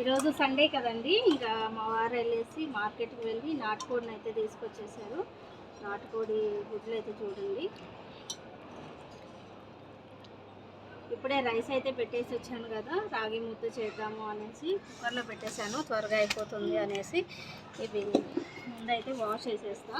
ఈరోజు సండే కదండి. ఇంకా మా వారు వెళ్ళేసి మార్కెట్కి వెళ్ళి నాటుకోడిని అయితే తీసుకొచ్చేసారు. నాటుకోడి గుడ్లు అయితే చూడండి. ఇప్పుడే రైస్ అయితే పెట్టేసి వచ్చాను కదా రాగి ముద్ద చేద్దాము అనేసి కుక్కర్లో పెట్టేశాను. త్వరగా అయిపోతుంది అనేసి ఇవి ముందైతే వాష్ చేసేస్తా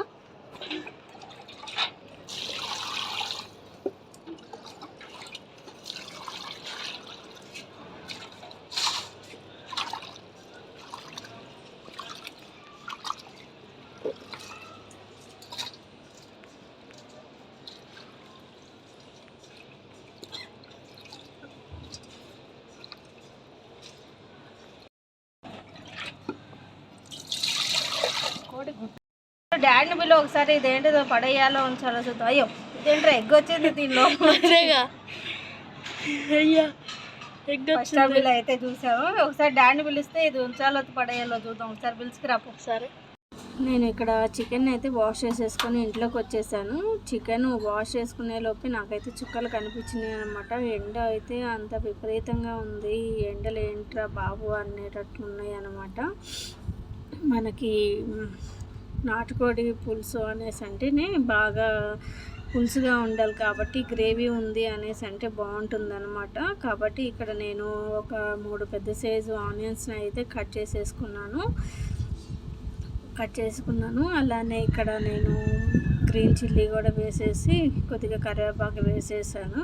కోడి గుడ్డు డాడీని బిల్లు ఒకసారి ఇదేంటిదో పడేయాలో ఉంచాలో చూద్దాం. అయ్యో ఇదేంటో ఎగ్ వచ్చింది దీనిలో. అయ్యా ఫస్ట్ బిల్ అయితే చూసాము ఒకసారి డాడీని పిలిస్తే ఇది ఉంచాలో పడేయాలో చూద్దాం. ఒకసారి పిలుచుకురాపు సరే. నేను ఇక్కడ చికెన్ అయితే వాష్ చేసేసుకొని ఇంట్లోకి వచ్చేసాను. చికెన్ వాష్ చేసుకునే లోపే నాకైతే చుక్కలు కనిపించినాయి అనమాట ఎండ అయితే అంత విపరీతంగా ఉంది. ఎండలు ఏంట్రా బాబు అనేటట్లు ఉన్నాయి అనమాట మనకి నాటుకోడి పులుసు అనేసి అంటేనే బాగా పులుసుగా ఉండాలి కాబట్టి గ్రేవీ ఉంది అనేసి అంటే బాగుంటుంది అనమాట కాబట్టి ఇక్కడ నేను ఒక మూడు పెద్ద సైజు ఆనియన్స్ని అయితే కట్ చేసేసుకున్నాను. కట్ చేసుకున్నాను. అలానే ఇక్కడ నేను గ్రీన్ చిల్లీ కూడా వేసేసి కొద్దిగా కరివేపాకు వేసేసాను.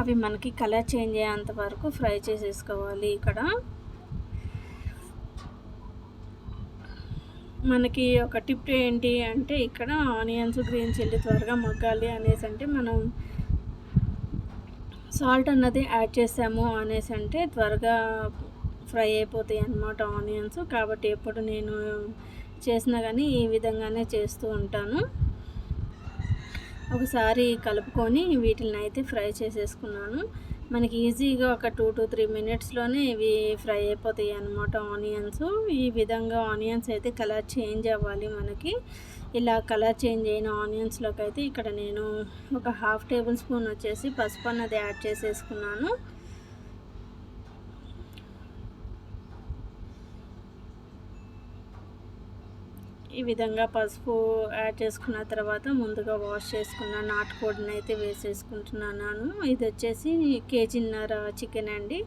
అవి మనకి కలర్ చేంజ్ అయ్యేంత వరకు ఫ్రై చేసేసుకోవాలి ఇక్కడ. మనకి ఒక టిప్ ఏంటి అంటే ఇక్కడ ఆనియన్స్ గ్రీన్ చిల్లీ త్వరగా మగ్గాలి అనేసి అంటే మనం సాల్ట్ అన్నది యాడ్ చేసాము అనేసి అంటే త్వరగా ఫ్రై అయిపోతాయి అన్నమాట ఆనియన్స్. కాబట్టి ఎప్పుడు నేను చేసినా కానీ ఈ విధంగానే చేస్తూ ఉంటాను. ఒకసారి కలుపుకొని వీటిని అయితే ఫ్రై చేసేసుకున్నాను. మనకి ఈజీగా ఒక టూ టు త్రీ మినిట్స్లోనే ఇవి ఫ్రై అయిపోతాయి అన్నమాట ఆనియన్స్. ఈ విధంగా ఆనియన్స్ అయితే కలర్ చేంజ్ అవ్వాలి మనకి. ఇలా కలర్ చేంజ్ అయిన ఆనియన్స్లోకి అయితే ఇక్కడ నేను ఒక హాఫ్ టేబుల్ స్పూన్ వచ్చేసి పసుపు అన్నది యాడ్ చేసేసుకున్నాను. ఈ విధంగా పసుపు యాడ్ చేసుకున్న తర్వాత ముందుగా వాష్ చేసుకున్న నాటుకోడిని అయితే వేసేసుకుంటున్నాను. ఇది వచ్చేసి కేజీన్నర చికెన్ అండి.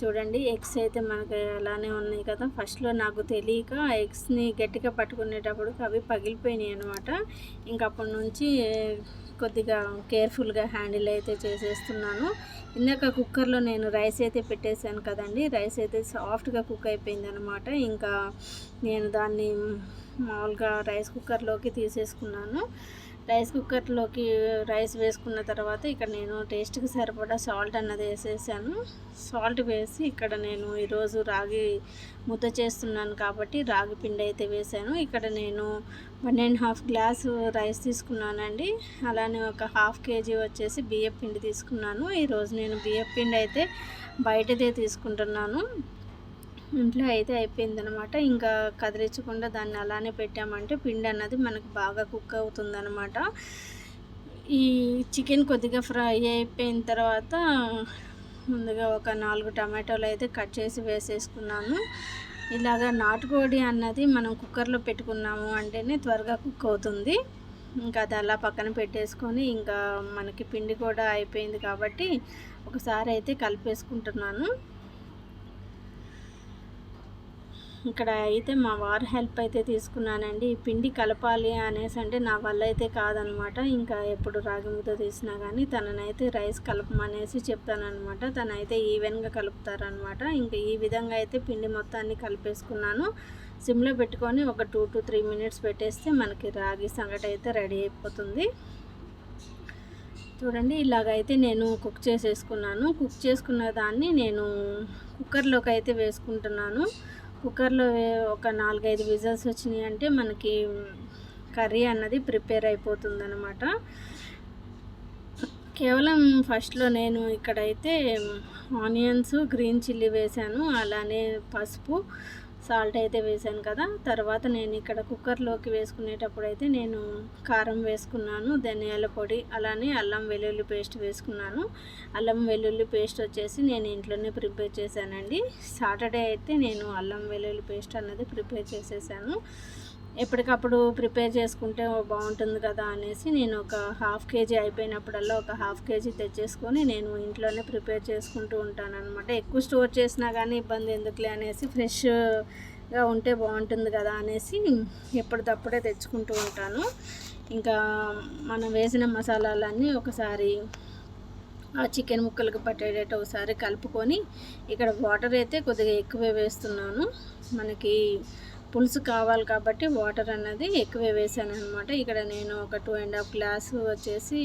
చూడండి ఎగ్స్ అయితే మనకి అలానే ఉన్నాయి కదా. ఫస్ట్లో నాకు తెలియక ఎగ్స్ని గట్టిగా పట్టుకునేటప్పుడు అవి పగిలిపోయినాయి అనమాట ఇంకప్పటి నుంచి కొద్దిగా కేర్ఫుల్గా హ్యాండిల్ అయితే చేసేస్తున్నాను. ఇందాక కుక్కర్లో నేను రైస్ అయితే పెట్టేశాను కదండి. రైస్ అయితే సాఫ్ట్గా కుక్ అయిపోయింది అనమాట ఇంకా నేను దాన్ని మామూలుగా రైస్ కుక్కర్లోకి తీసేసుకున్నాను. రైస్ కుక్కర్లోకి రైస్ వేసుకున్న తర్వాత ఇక్కడ నేను టేస్ట్కి సరిపడా సాల్ట్ అన్నది వేసేసాను. సాల్ట్ వేసి ఇక్కడ నేను ఈరోజు రాగి ముద్ద చేస్తున్నాను కాబట్టి రాగి పిండి అయితే వేసాను. ఇక్కడ నేను one and half glass rice తీసుకున్నానండి. అలానే ఒక హాఫ్ కేజీ వచ్చేసి బియ్యం పిండి తీసుకున్నాను. ఈరోజు నేను బియ్యం పిండి అయితే బయటదే తీసుకుంటున్నాను. ఇంట్లో అయితే అయిపోయిందనమాట. ఇంకా కదిలించకుండా దాన్ని అలానే పెట్టామంటే పిండి అన్నది మనకు బాగా కుక్ అవుతుందనమాట. ఈ చికెన్ కొద్దిగా ఫ్రై అయిపోయిన తర్వాత ముందుగా ఒక నాలుగు టమాటోలు అయితే కట్ చేసి వేసేసుకున్నాను ఇలాగ నాటుకోడి అన్నది మనం కుక్కర్లో పెట్టుకున్నాము అంటేనే త్వరగా కుక్ అవుతుంది. ఇంకా అది అలా పక్కన పెట్టేసుకొని ఇంకా మనకి పిండి కూడా అయిపోయింది కాబట్టి ఒకసారి అయితే కలిపేసుకుంటున్నాను. ఇక్కడ అయితే మా వారు హెల్ప్ అయితే తీసుకున్నానండి. ఈ పిండి కలపాలి అనేసి అంటే నా వల్ల అయితే కాదనమాట. ఇంకా ఎప్పుడు రాగి ముద్ద తీసినా కానీ తననైతే రైస్ కలపమనేసి చెప్తానమాట తనైతే ఈవెన్గా కలుపుతారనమాట. ఇంకా ఈ విధంగా అయితే పిండి మొత్తాన్ని కలిపేసుకున్నాను. సిమ్లో పెట్టుకొని ఒక టూ టు త్రీ మినిట్స్ పెట్టేస్తే మనకి రాగి సంగటి అయితే రెడీ అయిపోతుంది. చూడండి ఇలాగైతే నేను కుక్ చేసేసుకున్నాను. కుక్ చేసుకున్న దాన్ని నేను కుక్కర్లోకి అయితే వేసుకుంటున్నాను. కుక్కర్లో ఒక నాలుగైదు విజల్స్ వచ్చినాయి అంటే మనకి కర్రీ అన్నది ప్రిపేర్ అయిపోతుంది అనమాట కేవలం ఫస్ట్లో నేను ఇక్కడైతే ఆనియన్స్ గ్రీన్ చిల్లీ వేశాను. అలానే పసుపు సాల్ట్ అయితే వేసాను కదా తర్వాత నేను ఇక్కడ కుక్కర్లోకి వేసుకునేటప్పుడు అయితే నేను కారం వేసుకున్నాను ధనియాల పొడి అలానే అల్లం వెల్లుల్లి పేస్ట్ వేసుకున్నాను. అల్లం వెల్లుల్లి పేస్ట్ వచ్చేసి నేను ఇంట్లోనే ప్రిపేర్ చేశానండి. సాటర్డే అయితే నేను అల్లం వెల్లుల్లి పేస్ట్ అన్నది ప్రిపేర్ చేసేసాను. ఎప్పటికప్పుడు ప్రిపేర్ చేసుకుంటే బాగుంటుంది కదా అనేసి నేను ఒక హాఫ్ కేజీ అయిపోయినప్పుడల్లా ఒక హాఫ్ కేజీ తెచ్చేసుకొని నేను ఇంట్లోనే ప్రిపేర్ చేసుకుంటూ ఉంటాను అనమాట ఎక్కువ స్టోర్ చేసినా కానీ ఇబ్బంది ఎందుకులే అనేసి ఫ్రెష్గా ఉంటే బాగుంటుంది కదా అనేసి ఎప్పటికప్పుడే తెచ్చుకుంటూ ఉంటాను. ఇంకా మనం వేసిన మసాలాలన్నీ ఒకసారి ఆ చికెన్ ముక్కలకు పట్టేటట్టు ఒకసారి కలుపుకొని ఇక్కడ వాటర్ అయితే కొద్దిగా ఎక్కువే వేస్తున్నాను. మనకి పులుసు కావాలి కాబట్టి వాటర్ అన్నది ఎక్కువే వేసాను అనమాట ఇక్కడ నేను ఒక టూ అండ్ హాఫ్ గ్లాస్ వచ్చేసి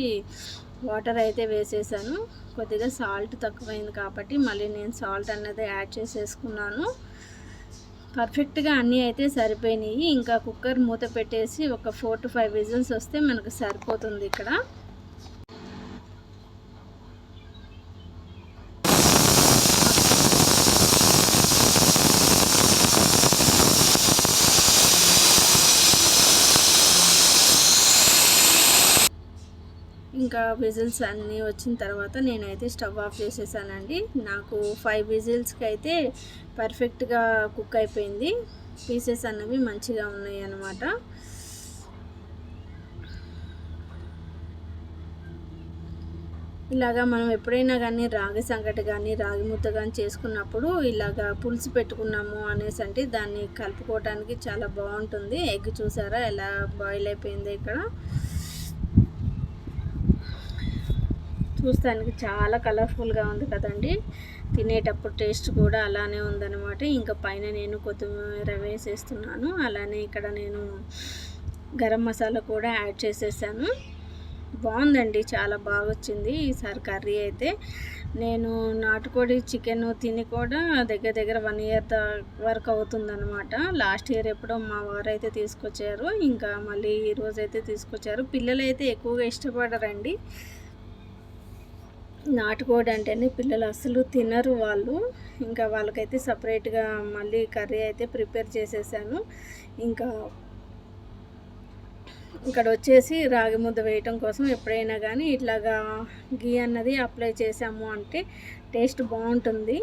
వాటర్ అయితే వేసేసాను. కొద్దిగా సాల్ట్ తక్కువైంది కాబట్టి మళ్ళీ నేను సాల్ట్ అన్నది యాడ్ చేసేసుకున్నాను. పర్ఫెక్ట్గా అన్నీ అయితే సరిపోయినాయి. ఇంకా కుక్కర్ మూత పెట్టేసి ఒక ఫోర్ టు ఫైవ్ విజిల్స్ వస్తే మనకు సరిపోతుంది ఇక్కడ. ఇంకా విజిల్స్ అన్నీ వచ్చిన తర్వాత నేనైతే స్టవ్ ఆఫ్ చేసేసానండి. నాకు ఫైవ్ విజిల్స్కి అయితే పర్ఫెక్ట్గా కుక్ అయిపోయింది. పీసెస్ అన్నవి మంచిగా ఉన్నాయి అన్నమాట. ఇలాగా మనం ఎప్పుడైనా కానీ రాగి సంగటి కానీ రాగి ముద్ద కానీ చేసుకున్నప్పుడు ఇలాగా పులుసు పెట్టుకున్నాము అనేసి అంటే దాన్ని కలుపుకోవడానికి చాలా బాగుంటుంది. ఎగ్ చూసారా? ఎలా బాయిల్ అయిపోయింది ఇక్కడ. చూస్తానికి చాలా కలర్ఫుల్గా ఉంది కదండి. తినేటప్పుడు టేస్ట్ కూడా అలానే ఉందన్నమాట. ఇంకా పైన నేను కొత్తిమీర వేసేస్తున్నాను. అలానే ఇక్కడ నేను గరం మసాలా కూడా యాడ్ చేసేసాను. బాగుందండి చాలా బాగా వచ్చింది ఈసారి కర్రీ అయితే. నేను నాటుకోడి చికెన్ తిని కూడా దగ్గర దగ్గర వన్ ఇయర్ వరకు అవుతుందన్నమాట. లాస్ట్ ఇయర్ ఎప్పుడో మా వారు అయితే తీసుకొచ్చారు. ఇంకా మళ్ళీ ఈరోజు అయితే తీసుకొచ్చారు. పిల్లలు అయితే ఎక్కువగా ఇష్టపడరండి. నాటుకోడి అంటేనే పిల్లలు అసలు తినరు వాళ్ళు. ఇంకా వాళ్ళకైతే సపరేట్గా మళ్ళీ కర్రీ అయితే ప్రిపేర్ చేసేసాను. ఇంకా ఇక్కడ వచ్చేసి రాగి ముద్ద వేయటం కోసం ఎప్పుడైనా కానీ ఇట్లాగా గీ అన్నది అప్లై చేసాము అంటే టేస్ట్ బాగుంటుంది.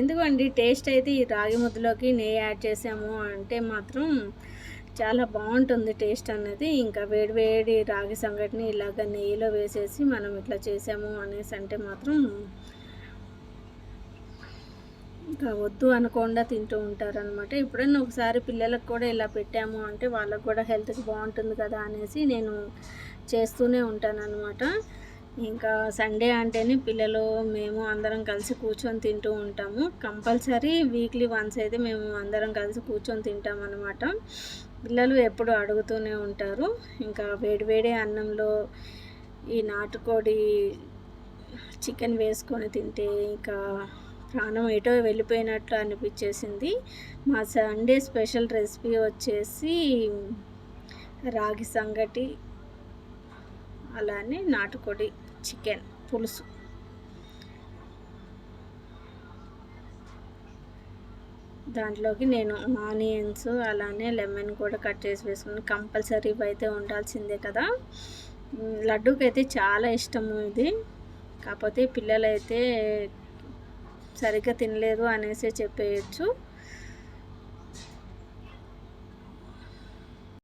ఎందుకండి టేస్ట్ అయితే ఈ రాగి ముద్దలోకి నెయ్యి యాడ్ చేసాము అంటే మాత్రం చాలా బాగుంటుంది టేస్ట్ అన్నది. ఇంకా వేడి వేడి రాగి సంగటిని ఇలాగ నెయ్యిలో వేసేసి మనం ఇట్లా చేసాము అనేసి అంటే మాత్రం ఇంకా వద్దు అనకుండా తింటూ ఉంటారనమాట ఎప్పుడైనా ఒకసారి పిల్లలకు కూడా ఇలా పెట్టాము అంటే వాళ్ళకు కూడా హెల్త్కి బాగుంటుంది కదా అనేసి నేను చేస్తూనే ఉంటాను అనమాట ఇంకా సండే అంటేనే పిల్లలు మేము అందరం కలిసి కూర్చొని తింటూ ఉంటాము. కంపల్సరీ వీక్లీ వన్స్ అయితే మేము అందరం కలిసి కూర్చొని తింటాం అనమాట పిల్లలు ఎప్పుడు అడుగుతూనే ఉంటారు. ఇంకా వేడివేడి అన్నంలో ఈ నాటుకోడి చికెన్ వేసుకొని తింటే ఇంకా ప్రాణం ఎటో వెళ్ళిపోయినట్లు అనిపించేసింది. మా సండే స్పెషల్ రెసిపీ వచ్చేసి రాగి సంగటి అలానే నాటుకోడి చికెన్ పులుసు. దాంట్లోకి నేను ఆనియన్స్ అలానే లెమన్ కూడా కట్ చేసి వేసుకున్నాను. కంపల్సరీ అయితే ఉండాల్సిందే కదా. లడ్డూకి అయితే చాలా ఇష్టము ఇది. కాకపోతే పిల్లలైతే సరిగ్గా తినలేదు అనేసి చెప్పేయచ్చు.